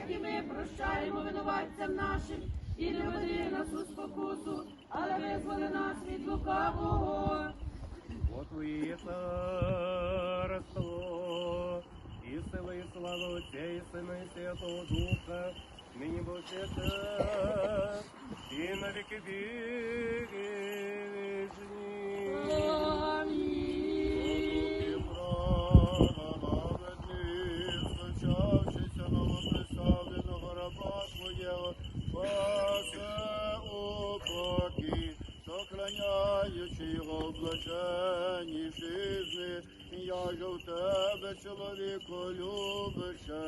як і ми прощаємо винуватцям нашим, і не веди нас у спокусу, але визволи нас від лукавого. Бо Твоє царство, і сили, і слава Отця, і Сина, і Святого Духа, нині Божеся, і на віки вічні. спасе упокій, сохраняючи його блаженні жизни, я ж у тебе, чоловіку, любище.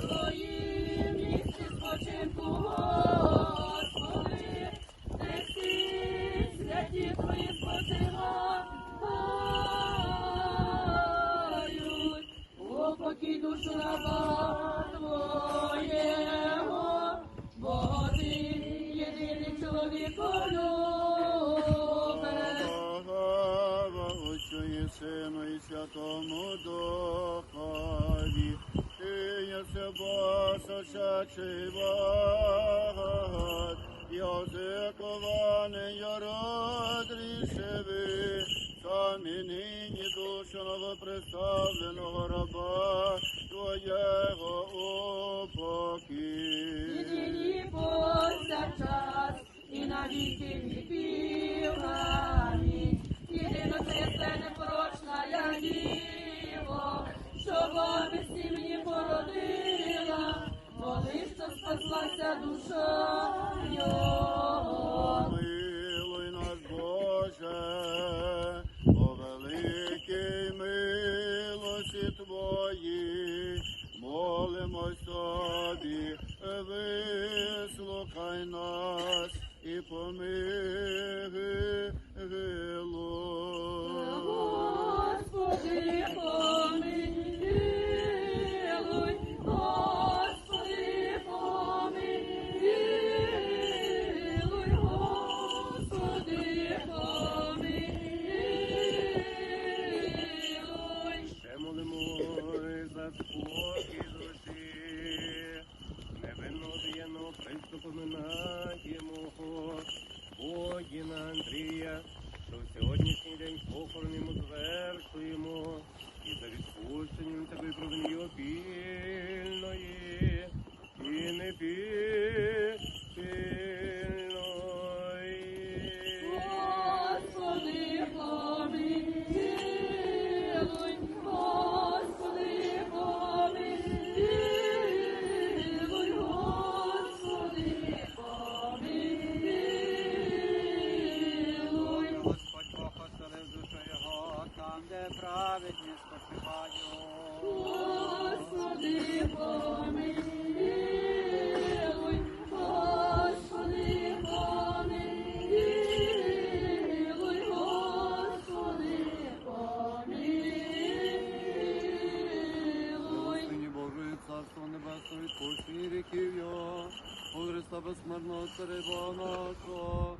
Твоїм місці спочинку. Поминаємо Богіна Андрія, що в сьогоднішній день похоронимо, звершуємо і за відпущенням тебе провини опільної і не пільної. Отримана.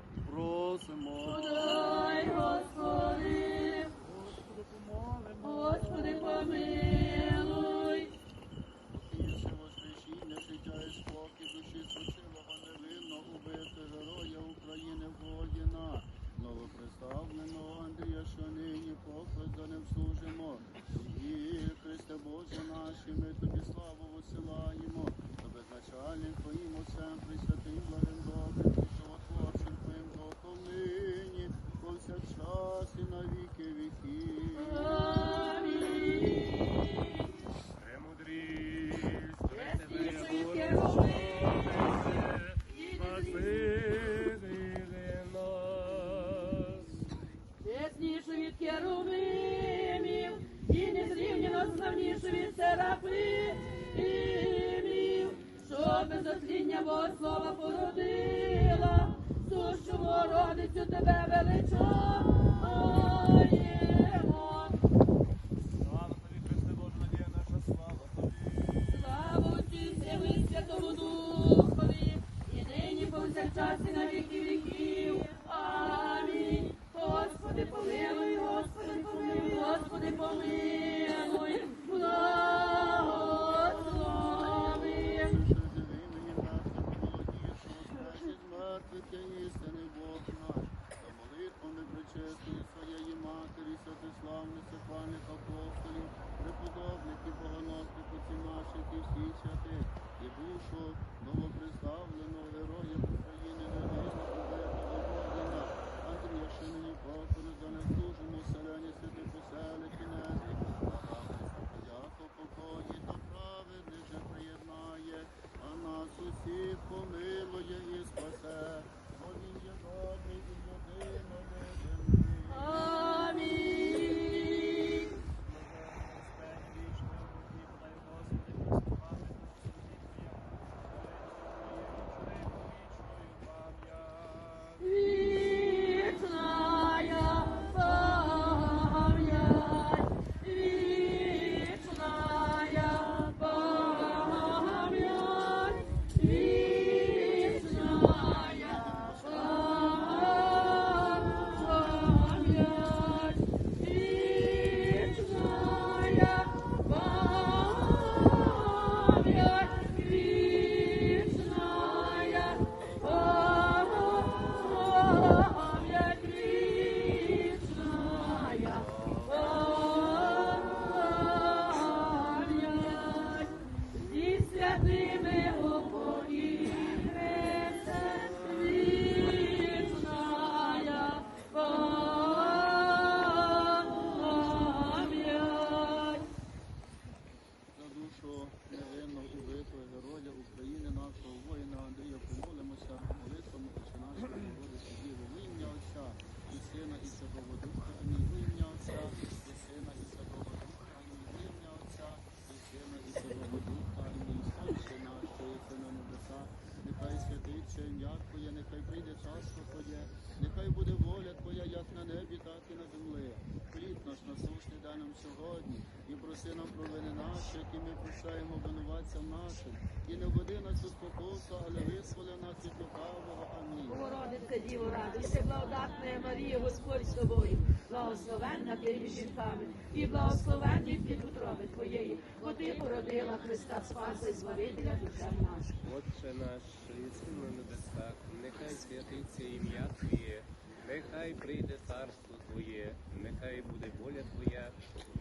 Які ми прощаємо винуватцям нашим, і не введи нас у спокусу, але визволи нас від лукавого. Амінь. Богородице Діво, радуйся, благодатна Марія, Господь з тобою, благословенна ти між жінками, і благословенний плід утроби твоєї, бо ти породила Христа Спаса і Збавителя душа наша. Отче наш, єси на небесах, нехай святиться ім'я Твоє, нехай прийде царство Твоє, нехай буде воля Твоя,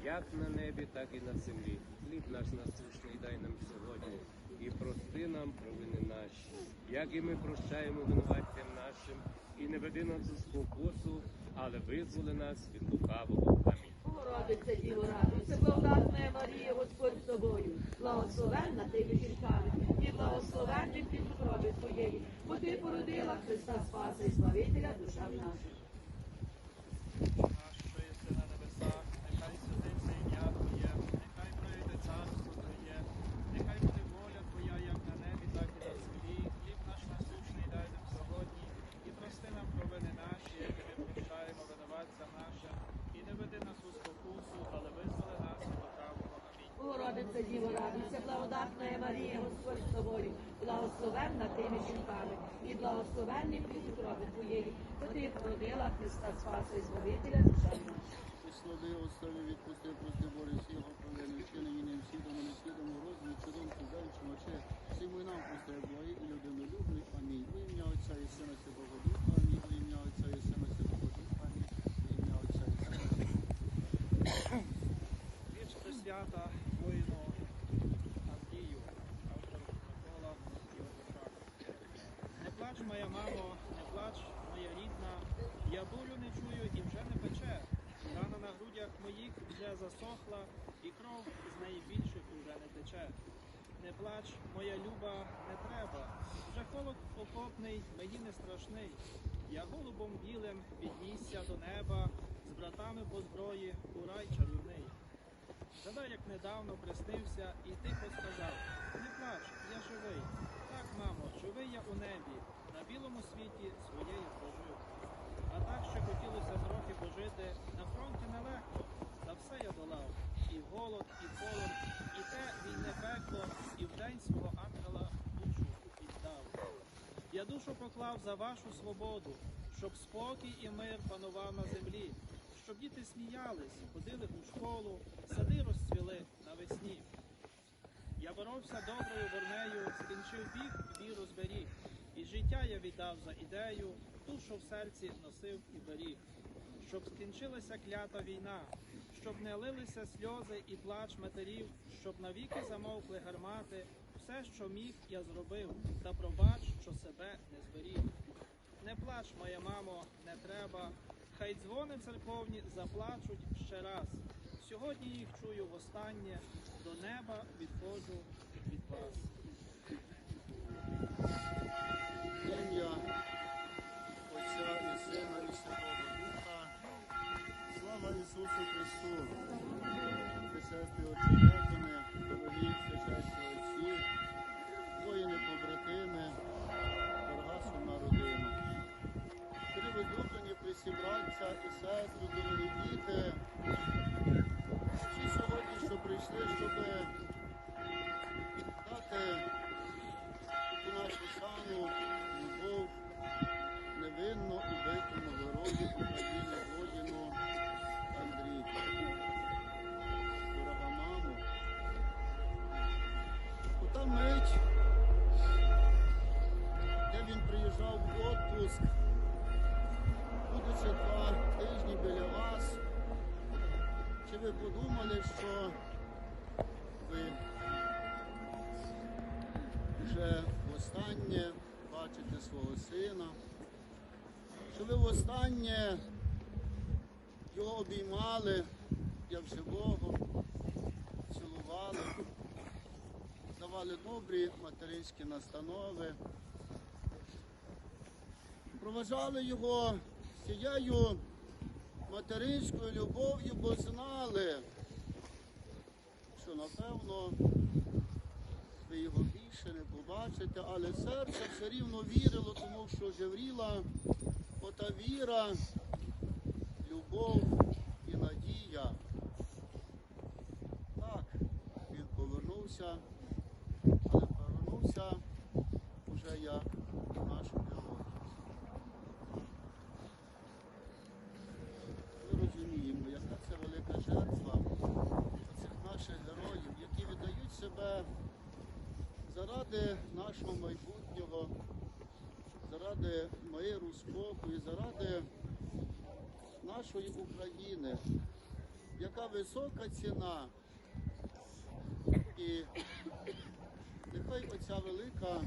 як на небі, так і на землі. Хліб наш насущний дай нам сьогодні, і прости нам провини наші, як і ми прощаємо винуватцям нашим, і не веди нас у спокусу, але визволи нас від лукавого. Амінь. Богородице Діво, радуйся, благодатна Марія, Господь з тобою, благословенна ти між і благословенний плід утроби твоєї, бо ти породила Христа Спаса і Збавителя душа наша. Наш, що єси нехай святиться ім'я Твоє, нехай прийде царство Твоє, нехай буде воля Твоя, як на небі, так і на землі. Хліб наш насущний дай нам сьогодні, і прости нам провини наші, які ми прощаємо винуватцям нашим, і не веди нас у спокусу, але визволи нас від лукавого. Амінь. Богородице Діво, радуйся, благодатна Марія, Господь з тобою, благословенна ти між жінками, і благословенний плід утроби твоєї, бо ти породила Христа Спаса і Збавителя наша. Слави, остави, відпусти, прости, Боже, всі його провини, вчинені ним свідомо, не свідомо, розумі, чудом, чудовичем, оче, всім і нам прости, благі людинолюбний. Амінь. У ім'я Отця і Сина Святого Духа, амінь. У ім'я Отця і Сина Святого Духа, амінь. У ім'я Отця і Сина Святого Духа. Вічте свята воїну Авдію, автор Микола Євтушак. Не плач, моя мамо, не плач, моя рідна, я болю не чую і вже не пече. Рана на грудях моїх вже засохла, і кров з неї більше уже не тече. Не плач, моя люба, не треба. Вже холод окопний, мені не страшний. Я голубом білим піднісся до неба, з братами по зброї у чарівний. Згадай, як недавно приснився і тихо сказав: Не плач, я живий. Так, мамо, живий я у небі, на білому світі своє я прожив. А так ще хотілося трохи пожити. На фронті нелегко, все я долав. І голод, і холод, і те війне пекло, і в день свого ангела душу віддав. Я душу поклав за вашу свободу, щоб спокій і мир панував на землі, щоб діти сміялись, ходили у школу, сади розцвіли навесні. Я боровся доброю вормею, скінчив біг, віру зберіг, і життя я віддав за ідею, що в серці носив і беріг, щоб скінчилася клята війна, щоб не лилися сльози і плач матерів, щоб навіки замовкли гармати, все, що міг, я зробив, та пробач, що себе не зберіг. Не плач, моя мамо, не треба. Хай дзвони церковні заплачуть ще раз. Сьогодні їх чую востаннє, до неба відходжу від вас. Ім'я Отця і Сина і Святого. Слава Ісусу Христу! Причесті отці дякони, дорогі причесті отці, воїни побратими, дорога сумна родина. Три возлюблені присібраться і сестри, дорогі діти. Всі сьогодні, що прийшли, щоб дати нашу шану, любов невинно убитому герою України мить, де він приїжджав в отпуск, будучи два тижні біля вас, чи ви подумали, що ви вже востаннє бачите свого сина, що ви востаннє його обіймали? Як живого, давали добрі материнські настанови, проважали його цією материнською любов'ю, бо знали, що напевно ви його більше не побачите, але серце все рівно вірило, тому що жевріла ота віра, любов і надія. Так, він повернувся, але повернувся вже як наш герой. Ми розуміємо, яка це велика жертва цих наших героїв, які віддають себе заради нашого майбутнього, заради миру, спокою, заради нашої України, яка висока ціна. І нехай оця велика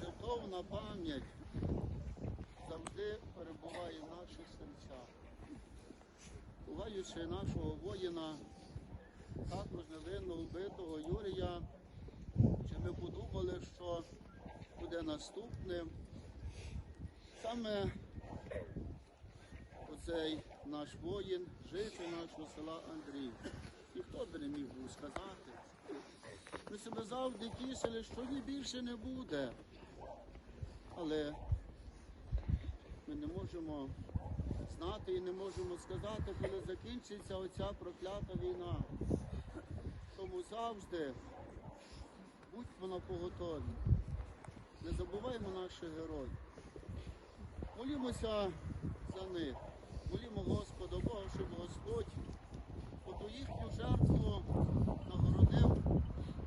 жертовна пам'ять завжди перебуває в наших серцях. Буваючи нашого воїна, також невинно вбитого Юрія, ми подумали, що буде наступним? Саме оцей наш воїн, житель нашого села Андрій. Ніхто би не міг був сказати. Ми себе завжди тішили, що її більше не буде. Але ми не можемо знати і не можемо сказати, коли закінчиться оця проклята війна. Тому завжди будьмо на поготові. Не забуваємо наших героїв. Молімося за них. Молімо Господа Бога, щоб Господь оту їхню жертву нагородив,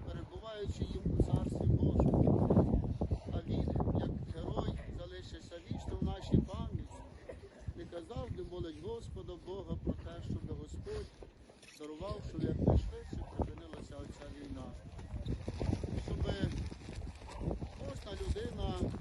перебуваючи їм у Царстві Божому. А він, як герой, залишився вічно в нашій пам'яті. Нехай завжди молить Господа Бога про те, щоб Господь дарував, щоб якнайшвидше припинилася оця війна. Щоб кожна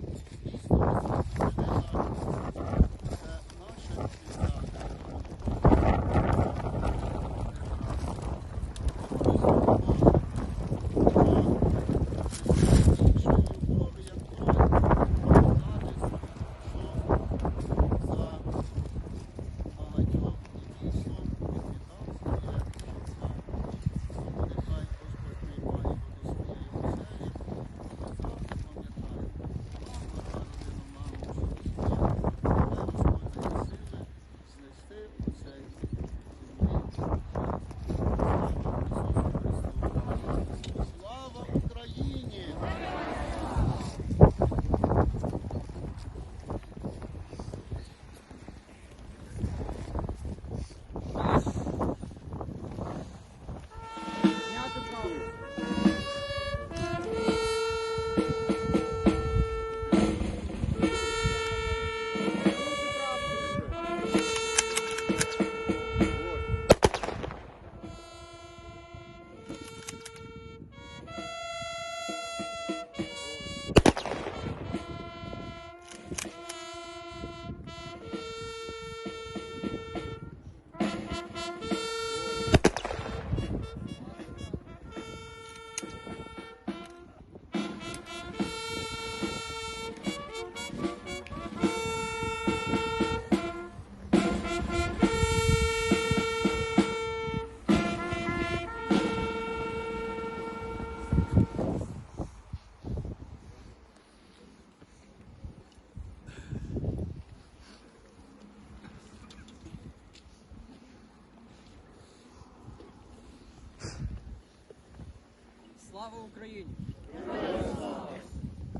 Україні!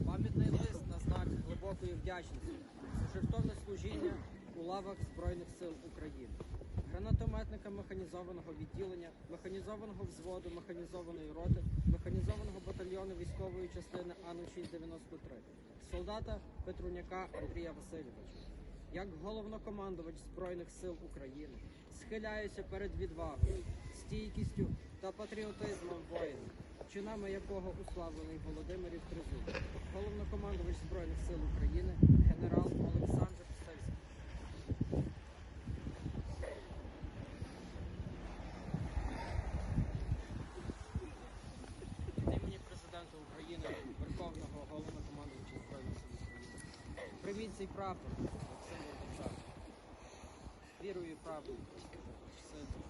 Пам'ятний лист на знак глибокої вдячності за жертовне служіння у лавах Збройних сил України, гранатометника механізованого відділення, механізованого взводу, механізованої роти, механізованого батальйону військової частини АНУ-693, солдата Петруняка Андрія Васильовича. Як головнокомандувач Збройних сил України схиляюся перед відвагою, стійкістю та патріотизмом воїна, чинами якого уславлений Володимирів Тризуб, головнокомандувач Збройних сил України, генерал Олександр Сельський. Від імені президента України, Верховного головнокомандувача Збройних сил України. Прийміть цей прапор, держави. Вірою і правдою. Сильно.